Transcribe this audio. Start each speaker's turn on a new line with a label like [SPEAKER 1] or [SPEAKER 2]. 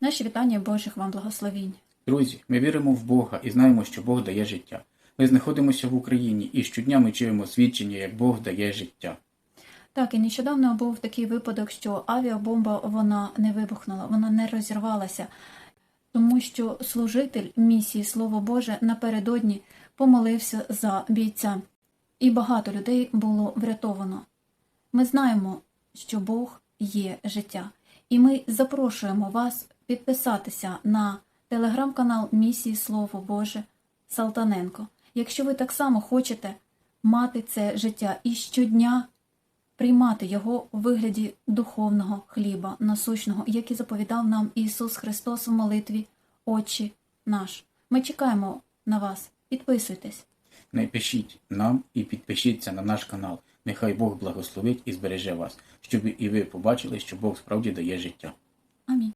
[SPEAKER 1] Наші вітання Божих вам благословінь.
[SPEAKER 2] Друзі, ми віримо в Бога і знаємо, що Бог дає життя. Ми знаходимося в Україні і щодня ми чуємо свідчення, як Бог дає життя.
[SPEAKER 1] Так, і нещодавно був такий випадок, що авіабомба вона не вибухнула, вона не розірвалася, тому що служитель місії Слово Боже напередодні помолився за бійця, і багато людей було врятовано. Ми знаємо, що Бог є життя, і ми запрошуємо вас підписатися на телеграм-канал місії Слово Боже Салтаненко. Якщо ви так само хочете мати це життя і щодня приймати його у вигляді духовного хліба, насущного, як і заповідав нам Ісус Христос в молитві Отче наш. Ми чекаємо на вас. Підписуйтесь.
[SPEAKER 2] Напишіть нам і підпишіться на наш канал. Нехай Бог благословить і збереже вас, щоб і ви побачили, що Бог справді дає життя.
[SPEAKER 1] Амінь.